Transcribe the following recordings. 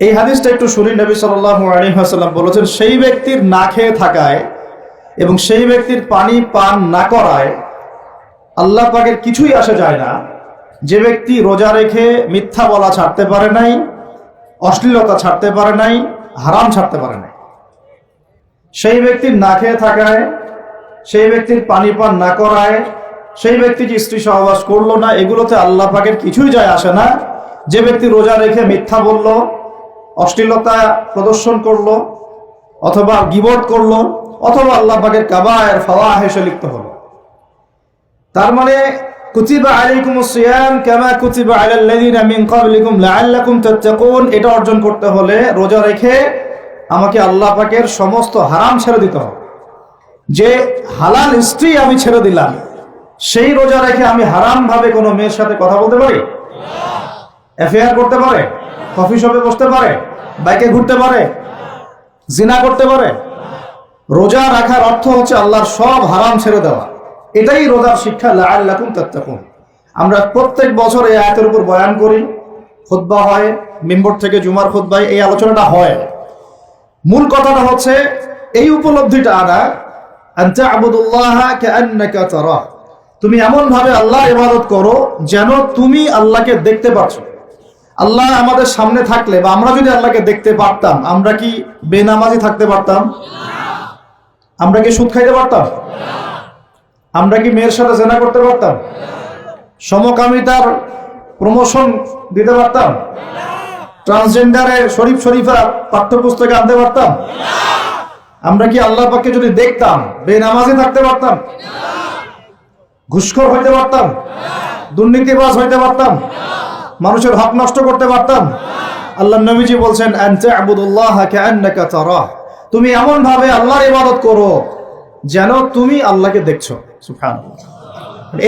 এই হাদিসটা একটু শুনি নবী সাল্লাল্লাহু আলাইহি ওয়াসাল্লাম বলেছেন, সেই ব্যক্তির না খেয়ে থাকায় এবং সেই ব্যক্তির পানি পান না করায় আল্লাহ পাকের কিছুই আসে যায় না। যে ব্যক্তি রোজা রেখে মিথ্যা বলা ছাড়তে পারে নাই, অশ্লীলতা ছাড়তে পারে নাই, হারাম ছাড়তে পারে নাই। সেই ব্যক্তির না খেয়ে থাকায়, সেই ব্যক্তির পানি পান না করায়, সেই ব্যক্তি যে স্ত্রী সহবাস করল না, এগুলোতে আল্লাহ পাকের কিছুই যায় আসে না। যে ব্যক্তি রোজা রেখে মিথ্যা বলল অশ্লীলতা প্রদর্শন করল অথবা গিবট করল অথবা আল্লাহ পাকের কাবায়ের ফাওয়া হেসে লিপ্ত হলো। তার মানে কুতিবা আলাইকুম সিয়াম কামা কুতিবা আলাল লাযিনা মিন ক্বাবলিকুম লাআল্লাকুম তাত্তাকুন। এটা অর্জন করতে হলে রোজা রেখে আমাকে আল্লাহ পাকের সমস্ত হারাম ছেড়ে দিতে হবে। যে হালাল স্ত্রী আমি ছেড়ে দিলাম সেই রোজা রেখে আমি হারাম ভাবে কোনো মেয়ের সাথে কথা বলতে পারি? অ্যাফেয়ার করতে পারে? কফি শপে বসতে পারে? বাইকে ঘুরতে পারে, জিনা করতে পারে, রোজা রাখার অর্থ হচ্ছে আল্লাহর সব হারাম ছেড়ে দেওয়া। এটাই রোজার শিক্ষা, লাআল্লাকুম তাত্তাকুন। আমরা প্রত্যেক বছর এই আয়াতের উপর বয়ান করি, খুতবা হয়, মেম্বর থেকে জুমার খুতবায় এই আলোচনাটা হয়। মূল কথাটা হচ্ছে, এই উপলব্ধিটা আনা তুমি এমন ভাবে আল্লাহ ইবাদত করো যেন তুমি আল্লাহকে দেখতে পাচ্ছ আল্লাহ আমাদের সামনে থাকলে বা আমরা যদি আল্লাহকে দেখতে পারতাম, আমরা কি বেনামাজি থাকতে পারতাম? আমরা কি সুদ খাইতে পারতাম? আমরা কি মেয়ের সাথে জেনা করতে পারতাম? সমকামিতার প্রমোশন দিতে পারতাম? ট্রান্সজেন্ডারের শরীফ শরীফা পাঠ্যপুস্তকে আনতে পারতাম? আমরা কি আল্লাহ পাককে যদি দেখতাম, বেনামাজি থাকতে পারতাম? ঘুষখোর হইতে পারতাম? দুর্নীতিবাজ হইতে পারতাম? মানুষের হক নষ্ট করতে পারতাম? আল্লাহ নবীজি বলছেন তুমি এমন ভাবে আল্লাহর ইবাদত করো যেন তুমি আল্লাহকে দেখছ।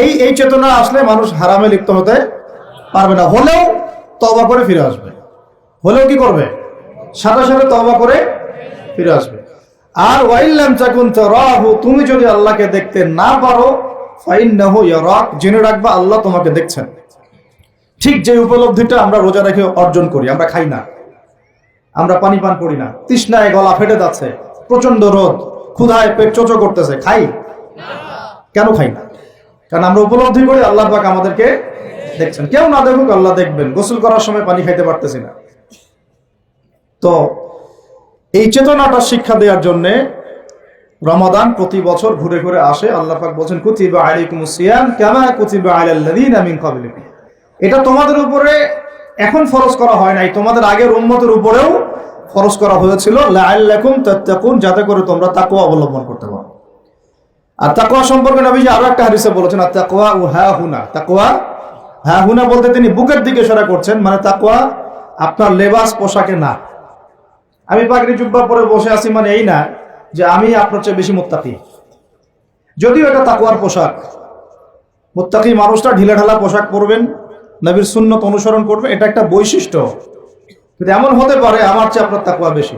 এই এই চেতনা আসলে মানুষ হারামে লিপ্ত হতে পারবে না। হলেও তবা করে ফিরে আসবে। হলেও কি করবে? সাথে সাথে তবা করে ফিরে আসবে। আর ওয়াইল্লাম চাকুন তারাহু, তুমি যদি আল্লাহকে দেখতে না পারো ফাইন না ফাইন্নাহু ইয়ারাক, জেনে রাখবা আল্লাহ তোমাকে দেখছেন। ঠিক যে উপলব্ধিটা আমরা রোজা রেখে অর্জন করি, আমরা খাই না। আমরা পানি পান করি না। তৃষ্ণায় গলা ফেটে যাচ্ছে প্রচণ্ড রোদ, ক্ষুধায় পেট চোচো করতেছে, খাই? কেন খাই না? কারণ আমরা উপলব্ধি করি আল্লাহ পাক আমাদেরকে দেখছেন। কেউ না দেখুক আল্লাহ দেখবেন, গোসল করার সময় পানি খাইতে পারতেছি না। তো এই চেতনাটা শিক্ষা দেওয়ার জন্য রমাদান প্রতি বছর ঘুরে ঘুরে আসে। আল্লাহ পাক বলছেন, কুতিবা আলাইকুমুস সিয়াম কামা কুতিবা আলাল লাযিনা মিন ক্বাবলিকুম এটা তোমাদের উপরে এখন ফরজ করা হয় নাই। তোমাদের আগের উম্মতের উপরেও ফরজ করা হয়েছিল। তাত্তাকুন যাতে করে তোমরা তাকওয়া অবলম্বন করতে পারো। আর তাকুয়া সম্পর্কে নবীজি আরও একটা হাদিসে বলেছেন আর তাকুয়া ও হা হুনা। তাকওয়া হা হুনা বলতে তিনি বুকের দিকে ইশারা করছেন মানে তাকুয়া আপনার লেবাস পোশাকে না। আমি পাগড়ি জুব্বা পরে বসে আছি মানে এই না যে আমি আপনার চেয়ে বেশি মুত্তাকি। যদিও এটা তাকুয়ার পোশাক। মুত্তাকি মানুষটা ঢিলে ঢালা পোশাক পরবেন নবীর সুন্নত অনুসরণ করবে, এটা একটা বৈশিষ্ট্য। কিন্তু এমন হতে পারে, আমার চেয়ে আপনার তাকুয়া বেশি।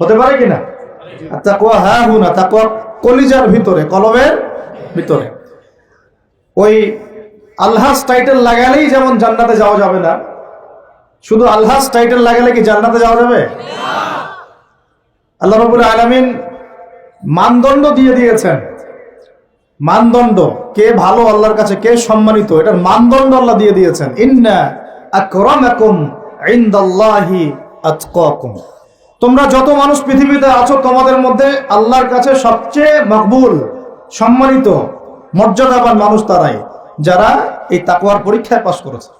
হতে পারে কিনা তাকুয়া হ্যাঁ হু না তাকুয়া কলিজার ভিতরে, কলমের ভিতরে। ওই আলহাস টাইটেল লাগালেই যেমন জান্নাতে যাওয়া যাবে না, শুধু আলহাস টাইটেল লাগালে কি জান্নাতে যাওয়া যাবে? আল্লাহ রবুল আলমিন মানদণ্ড দিয়ে দিয়েছেন। মানদণ্ড, কে ভালো আল্লাহর কাছে, কে সম্মানিত, এটার মানদণ্ড আল্লাহ দিয়ে দিয়েছেন। ইন্না তোমরা যত মানুষ পৃথিবীতে আছো তোমাদের মধ্যে আল্লাহর কাছে সবচেয়ে মকবুল, সম্মানিত, মর্যাদাবান মানুষ তারাই, যারা এই তাকুয়ার পরীক্ষায় পাশ করেছে।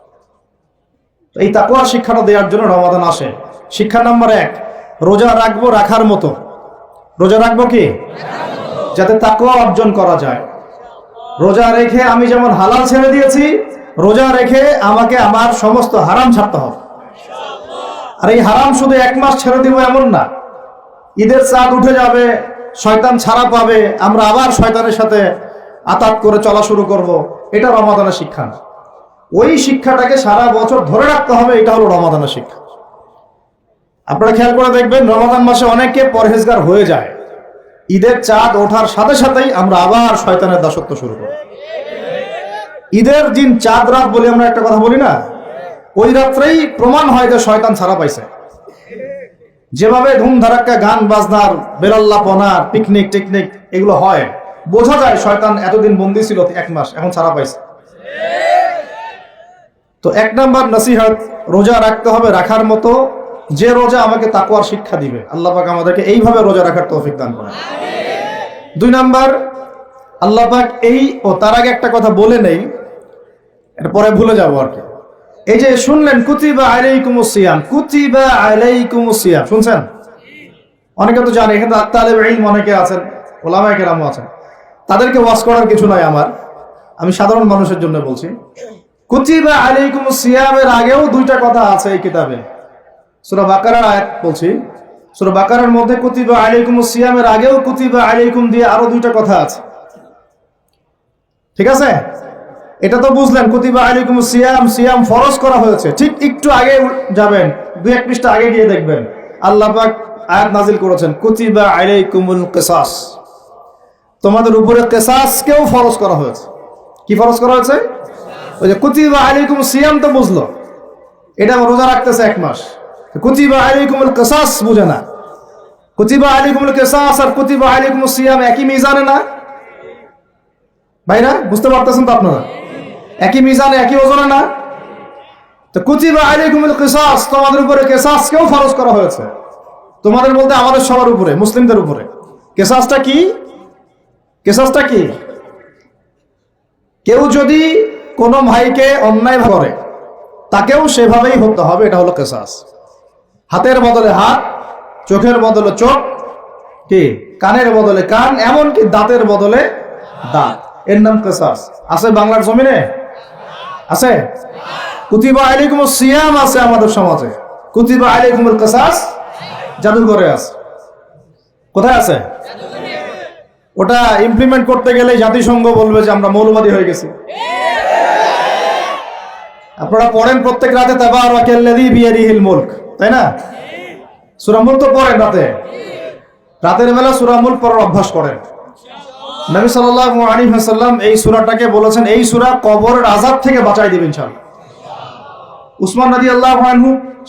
এই তাকুয়ার শিক্ষাটা দেওয়ার জন্য রমাদান আসে। শিক্ষা নাম্বার এক, রোজা রাখব রাখার মতো। রোজা রাখব কি? যাতে তাকুয়া অর্জন করা যায়। রোজা রেখে আমি যেমন হালাল ছেড়ে দিয়েছি, রোজা রেখে আমাকে আমার সমস্ত হারাম ছাড়তে হবে। আর এই হারাম শুধু এক মাস ছেড়ে দিব এমন না। ঈদের চাঁদ উঠে যাবে, শয়তান ছাড়া পাবে, আমরা আবার শয়তানের সাথে আতাত করে চলা শুরু করব। এটা রমাদানের শিক্ষা না। ওই শিক্ষাটাকে সারা বছর ধরে রাখতে হবে, এটা হলো রমাদানের শিক্ষা। আপনারা খেয়াল করে দেখবেন, রমাদান মাসে অনেকে পরহেজগার হয়ে যায়। ঈদের চাঁদ ওঠার সাথে সাথেই আমরা আবার শয়তানের দাসত্ব শুরু করি ঈদের দিন চাঁদ রাত বলে আমরা একটা কথা বলি না? ওই রাত্রেই প্রমাণ হয় যে শয়তান ছাড়া পাইছে। যেভাবে ধুমধারাক্কা গান বাজনার বেরাল্লাপনার পিকনিক টিকনিক এগুলো হয়, বোঝা যায় শয়তান এতদিন বন্দি ছিল এক মাস, এখন ছাড়া পাইছে। তো এক নাম্বার নসিহত, রোজা রাখতে হবে, রাখার মতো যে রোজা আমাকে তাকুয়ার শিক্ষা দিবে, আল্লাহ পাক আমাদেরকে এইভাবে রোজা রাখার তৌফিক দান করে দুই নাম্বার, আল্লাহ পাক এই, ও তার আগে একটা কথা বলে নেই পরে ভুলে যাব আর কি। এই যে শুনলেন, কুতিবা আলাইকুম সিয়াম, কুতিবা আলাইকুম সিয়াম, শুনছেন? অনেকে তো জানে, এখানে তালেব ইলম অনেকে আছেন, ওলামায়ে কেরামও আছেন। তাদেরকে ওয়াজ করার কিছু নাই আমার, আমি সাধারণ মানুষের জন্য বলছি। কুতিবা আলাইকুম সিয়ামের আগেও দুইটা কথা আছে এই কিতাবে। সূরা আয়াত বলছি। সূরা বাকারার মধ্যে কুতিবা আলাইকুম সিয়ামের আগেও কুতিবা আলাইকুম দিয়ে আরও দুইটা কথা আছে। ঠিক আছে? এটা তো বুঝলেন, কুতিবা আলাইকুম সিয়াম সিয়াম ফরজ করা হয়েছে। ঠিক একটু আগে যাবেন, দুই এক পৃষ্ঠা আগে গিয়ে দেখবেন। আল্লাহ পাক আয়াত নাজিল করেছেন, কুতিবা আলাইকুমুল কিসাস। তোমাদের উপরে কেসাসকেও ফরজ করা হয়েছে। কি ফরজ করা হয়েছে? ওই যে কুতিবা আলাইকুম সিয়াম তো বুঝলো। এটা রোজা রাখতেছে এক মাস। কুতিবা আলাইকুমুল কিসাস বুঝে না। কুতিবা আলাইকুমুল কিসাস আর কুতিবা আলাইকুম সিয়াম একই মিজানে না? ভাইরা, বুঝতে পারতেছেন তো আপনারা? একই মিজানে, একই ওজনে না? তো কুতিবা আলাইকুমুল কিসাস, তোমাদের উপরে কেসাসকেও ফরজ করা হয়েছে। তোমাদের বলতে আমাদের সবার উপরে, মুসলিমদের উপরে। কেসাসটা কি? কেসাসটা কি? কেউ যদি কোনো ভাইকে অন্যায় করে, তাকেও সেভাবেই হতে হবে, এটা হলো কেসাস। হাতের বদলে হাত, চোখের বদলে চোখ, কি? কানের বদলে কান, এমনকি দাঁতের বদলে দাঁত। এর নাম কেসাস। আছে বাংলার জমিনে? আছে? কুতিবা আলাইকুম সিয়াম আছে আমাদের সমাজে। কুতিবা আলাইকুমুল কেসাস? জাদুঘরে আছে। কোথায় আছে? ওটা ইমপ্লিমেন্ট করতে গেলে জাতিসংঘ বলবে যে আমরা মৌলবাদী হয়ে গেছি। আপনারা পড়েন প্রত্যেক রাতে তাবার বিয়ারি হিল মুলক। তাই না? সূরা মুলক তো পড়েন রাতে। রাতের বেলা সূরা মুলক পড়ার অভ্যাস করেন। নবী ওয়াসাল্লাম এই সূরাটাকে বলেছেন, এই সূরা কবরের আযাব থেকে বাঁচাই দিবেন উসমান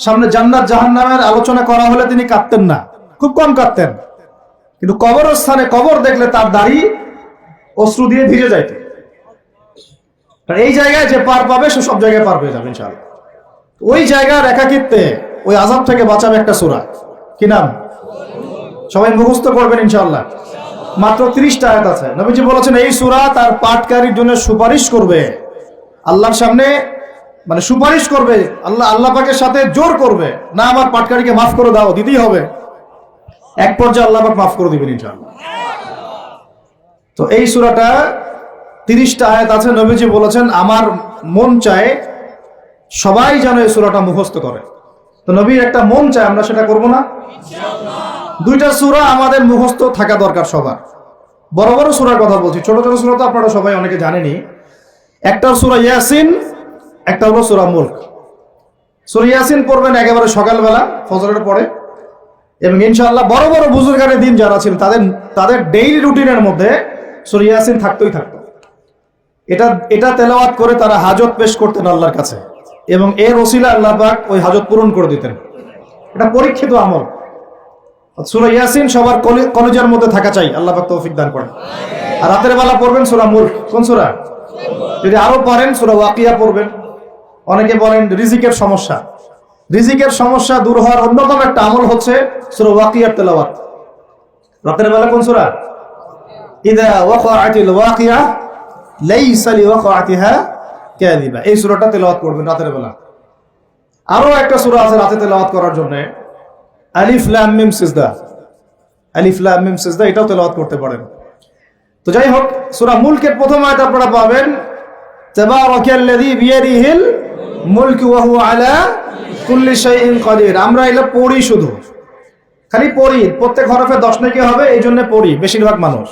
সামনে জান্নাত আলোচনা করা হলে তিনি কাঁদতেন না। খুব কম কাঁদতেন। কিন্তু কবর স্থানে কবর দেখলে তার দাড়ি অশ্রু দিয়ে ভিজে যাইত। এই জায়গায় যে পার পাবে, সে সব জায়গায় পার পেয়ে যাবে ইনশাআল্লাহ। ওই জায়গার একাকিত্বে ওই আজাব থেকে বাঁচাবে একটা সূরা। কি নাম? সবাই মুখস্থ করবেন ইনশাআল্লাহ। মাত্র তিরিশটা আয়াত আছে। নবীজি বলেছেন, এই সুরা তার পাঠকারীর জন্য সুপারিশ করবে। আল্লাহর সামনে মানে সুপারিশ করবে। আল্লাহ আল্লাহ পাকের সাথে জোর করবে। না আমার পাটকারীকে মাফ করে দাও, দিতেই হবে। এক পর্যায়ে আল্লাহ পাক মাফ করে দিবেন ইনশাআল্লাহ। তো এই সূরাটা তিরিশটা আয়াত আছে। নবীজি বলেছেন, আমার মন চায় সবাই যেন এই সুরাটা মুখস্থ করে। তো নবীর একটা মন চায়, আমরা সেটা করব না। দুইটা সূরা আমাদের মুখস্থ থাকা দরকার সবার। বড় বড় সুরার কথা বলছি, ছোট ছোট সূরা তো আপনারা সবাই অনেকে জানেনি একটা সূরা ইয়াসিন, একটা হলো সূরা মুলক। সূরা ইয়াসিন পড়বেন একেবারে সকালবেলা, ফজরের পরে। এবং ইনশাআল্লাহ বড় বড় বুজুর্গানের দিন যারা ছিল তাদের তাদের ডেইলি রুটিনের মধ্যে সূরা ইয়াসিন থাকতোই থাকতো। এটা এটা তেলাওয়াত করে তারা হাজত পেশ করতেন আল্লাহর কাছে। এবং এর ওসিলা আল্লাহ পাক ওই হাজত পূরণ করে দিতেন। এটা পরীক্ষিত আমল। সূরা ইয়াসিন সবার কলে- কলেজের মধ্যে থাকা চাই, আল্লাহ পাক তৌফিক দান করেন। আর রাতের বেলা পড়বেন সূরা মুলক। কোন সূরা? যদি আরও পারেন, সুরা ওয়াকিয়া পড়বেন। অনেকে বলেন রিজিকের সমস্যা। রিজিকের সমস্যা দূর হওয়ার অন্যতম একটা আমল হচ্ছে সূরা ওয়াকিয়ার তেলাওয়াত। রাতের বেলা কোন সূরা? ইদা ওয়াকিয়া, লাইসা লিওয়াকাআতিহা কাযিবা এই সূরাটা তেলাওয়াত করবেন রাতের বেলা। আরও একটা সূরা আছে রাতে তেলাওয়াত করার জন্য। আলিফ সিজদা। আলিফ, লাম, মিম, সিজদা, এটাও তেলাওয়াত করতে পারেন। তো যাই হোক, সূরা মুলকের প্রথম আয়াত আপনারা পাবেন আমরা পড়ি শুধু। খালি পড়ি, প্রত্যেক দশ নাকি হবে, এই জন্য পড়ি, বেশিরভাগ মানুষ।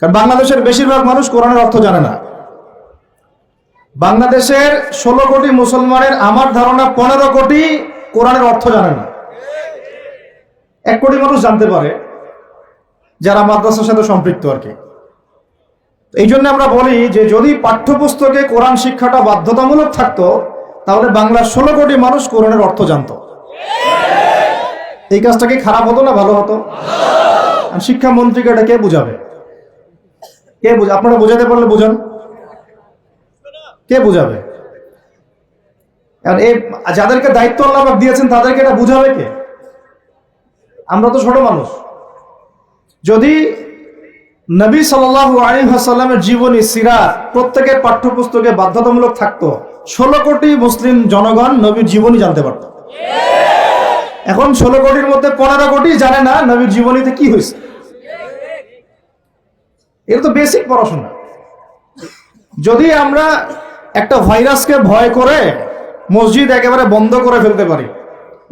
কারণ বাংলাদেশের বেশিরভাগ মানুষ কোরআনের অর্থ জানে না। বাংলাদেশের ষোলো কোটি মুসলমানের আমার ধারণা পনেরো কোটি কোরআনের অর্থ জানে না। এক কোটি মানুষ জানতে পারে, যারা মাদ্রাসার সাথে সম্পৃক্ত আর কি। এই জন্য আমরা বলি যে, যদি পাঠ্যপুস্তকে কোরআন শিক্ষাটা বাধ্যতামূলক থাকতো, তাহলে বাংলার ষোলো কোটি মানুষ কোরআনের অর্থ জানতো। এই কাজটা কি খারাপ হতো না ভালো হতো? শিক্ষামন্ত্রীকে এটা কে বুঝাবে? কে বুঝ আপনারা বোঝাতে পারলে বুঝান। কে বুঝাবে? কারণ এই যাদেরকে দায়িত্ব আল্লাহ দিয়েছেন, তাদেরকে এটা বুঝাবে কে? আমরা তো ছোট মানুষ। যদি নবী সাল্লাহ আলী হাসাল্লামের জীবনী সিরাত প্রত্যেকের পাঠ্যপুস্তকে বাধ্যতামূলক থাকতো, ষোলো কোটি মুসলিম জনগণ নবীর জীবনী জানতে পারত। এখন ষোলো কোটির মধ্যে পনেরো কোটি জানে না নবীর জীবনীতে কি হয়েছে। এটা তো বেসিক পড়াশোনা। যদি আমরা একটা ভাইরাসকে ভয় করে মসজিদ একেবারে বন্ধ করে ফেলতে পারি।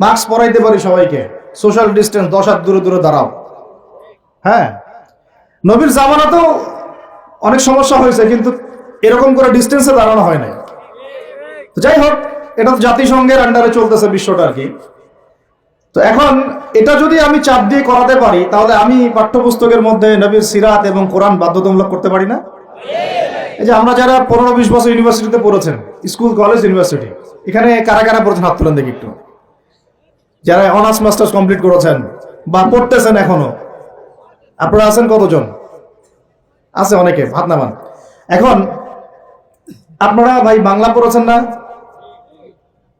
মাস্ক পরাইতে পারি সবাইকে। সোশ্যাল ডিস্টেন্স, দশ হাত দূরে দূরে দাঁড়াও। হ্যাঁ? নবীর জামানাতেও অনেক সমস্যা হয়েছে, কিন্তু এরকম করে ডিস্টেন্সে দাঁড়ানো হয় নাই। যাই হোক, এটা তো জাতিসংঘের আন্ডারে চলতেছে বিশ্বটা আর কি। তো এখন এটা যদি আমি চাপ দিয়ে করাতে পারি, তাহলে আমি পাঠ্যপুস্তকের মধ্যে নবীর সিরাত এবং কোরআন বাধ্যতামূলক করতে পারি না? এই যে আমরা যারা পনেরো বিশ বছর ইউনিভার্সিটিতে পড়েছেন স্কুল কলেজ ইউনিভার্সিটি এখানে কারা কারা পড়েছেন হাত তুলেন দেখি একটু? যারা অনার্স মাস্টার্স কমপ্লিট করেছেন বা পড়তেছেন এখনও, আপনারা আছেন কতজন? আছে অনেকে, হাত নামান। এখন, আপনারা ভাই বাংলা পড়েছেন না?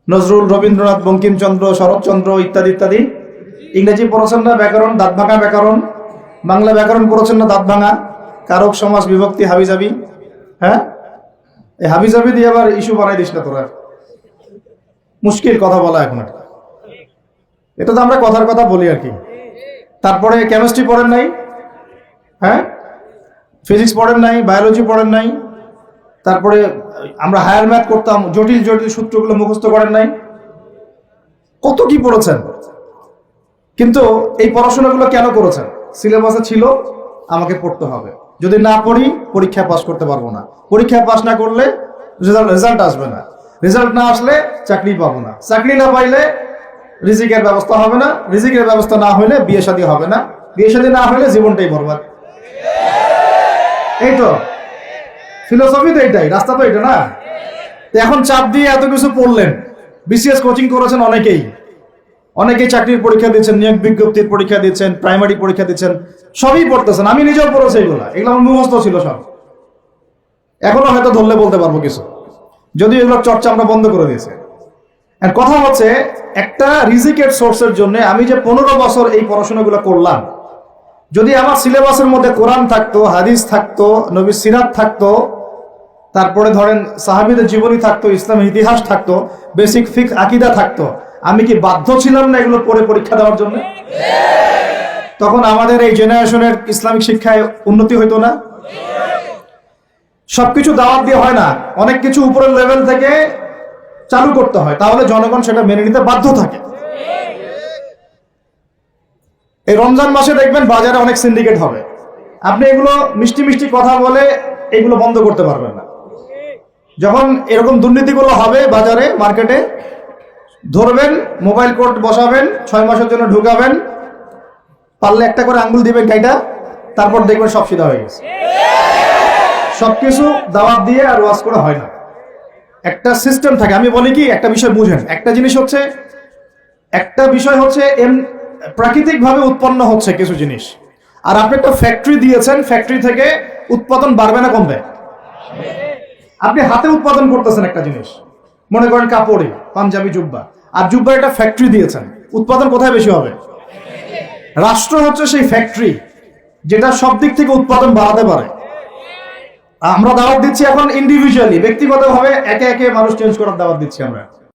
নজরুল, রবীন্দ্রনাথ, বঙ্কিমচন্দ্র, শরৎচন্দ্র ইত্যাদি ইত্যাদি। ইংরেজি পড়েছেন না? ব্যাকরণ দাঁত ভাঙা ব্যাকরণ। বাংলা ব্যাকরণ পড়েছেন না? দাঁত ভাঙা কারক, সমাজ, বিভক্তি, হাবিজাবি। হ্যাঁ? এই হাবিজাবি দিয়ে আবার ইস্যু বানাই দিস না তোরা। মুশকিল কথা বলা এখন এটা। এটা তো আমরা কথার কথা বলি আর কি। তারপরে কেমিস্ট্রি পড়েন নাই। হ্যাঁ? ফিজিক্স পড়েন নাই বায়োলজি পড়েন নাই। তারপরে আমরা হায়ার ম্যাথ করতাম, জটিল জটিল সূত্রগুলো মুখস্থ করেন নাই। কত কি পড়েছেন? কিন্তু এই পড়াশোনাগুলো কেন করেছেন? সিলেবাসে ছিল, আমাকে পড়তে হবে। যদি না পড়ি, পরীক্ষা পাস করতে পারব না। পরীক্ষা পাস না করলে রেজাল্ট আসবে না। রেজাল্ট না আসলে চাকরি পাবো না। চাকরি না পাইলে রিজিকের ব্যবস্থা হবে না। রিজিকের ব্যবস্থা না হলে বিয়ে শাদী হবে না। বিয়ে শাদী না হলে জীবনটাই বরবাদ। এই তো। ফিলোসফি তো এইটাই, রাস্তা তো এটা না? এখন চাপ দিয়ে এত কিছু পড়লেন। বিসিএস কোচিং করেছেন অনেকেই। অনেকেই চাকরির পরীক্ষা দিচ্ছেন, নিয়োগ বিজ্ঞপ্তির পরীক্ষা দিচ্ছেন প্রাইমারি পরীক্ষা দিচ্ছেন। সবই পড়তেছেন, আমি নিজেও পড়েছি এগুলা। এগুলো আমার মুখস্থ ছিল সব। এখনও হয়তো ধরলে বলতে পারব কিছু। যদিও এগুলো চর্চা আমরা বন্ধ করে দিয়েছি। আর কথা হচ্ছে, একটা রিজিকের সোর্সের জন্য আমি যে পনেরো বছর এই পড়াশোনাগুলো করলাম, যদি আমার সিলেবাসের মধ্যে কোরআন থাকতো, হাদিস থাকতো, নবী সিরাত থাকতো, তারপরে ধরেন সাহাবিদের জীবনী থাকতো ইসলামের ইতিহাস থাকতো, বেসিক ফিক আকিদা থাকতো, আমি কি বাধ্য ছিলাম না এগুলো পড়ে পরীক্ষা দেওয়ার জন্য? তখন আমাদের এই জেনারেশনের ইসলামিক শিক্ষায় উন্নতি হইতো না। সবকিছু দাওয়াত দিয়ে হয় না। অনেক কিছু উপরের লেভেল থেকে চালু করতে হয়। তাহলে জনগণ সেটা মেনে নিতে বাধ্য থাকে। এই রমজান মাসে দেখবেন বাজারে অনেক সিন্ডিকেট হবে। আপনি এগুলো মিষ্টি মিষ্টি কথা বলে এগুলো বন্ধ করতে পারবেন না। যখন এরকম দুর্নীতিগুলো হবে বাজারে মার্কেটে ধরবেন মোবাইল কোর্ট বসাবেন, ছয় মাসের জন্য ঢুকাবেন পারলে একটা করে আঙ্গুল দিবেন গাইটা, তারপর দেখবেন সব সিধা হয়ে গেছে। সবকিছু দাওয়াত দিয়ে আর ওয়াজ করা হয় না। একটা সিস্টেম থাকে, আমি বলি কি, একটা বিষয় বুঝেন। একটা জিনিস হচ্ছে, একটা বিষয় হচ্ছে এম, প্রাকৃতিকভাবে উৎপন্ন হচ্ছে কিছু জিনিস। আর আপনি একটা ফ্যাক্টরি দিয়েছেন ফ্যাক্টরি থেকে উৎপাদন বাড়বে না কমবে। আপনি হাতে উৎপাদন করতেছেন একটা জিনিস। মনে করেন কাপড়ে, পাঞ্জাবি, জুব্বা। আর জুব্বা একটা ফ্যাক্টরি দিয়েছেন, উৎপাদন কোথায় বেশি হবে? রাষ্ট্র হচ্ছে সেই ফ্যাক্টরি যেটা সব দিক থেকে উৎপাদন বাড়াতে পারে। আমরা দাওয়াত দিচ্ছি এখন ইন্ডিভিজুয়ালি ব্যক্তিগতভাবে একে একে মানুষ চেঞ্জ করার দাওয়াত দিচ্ছি আমরা।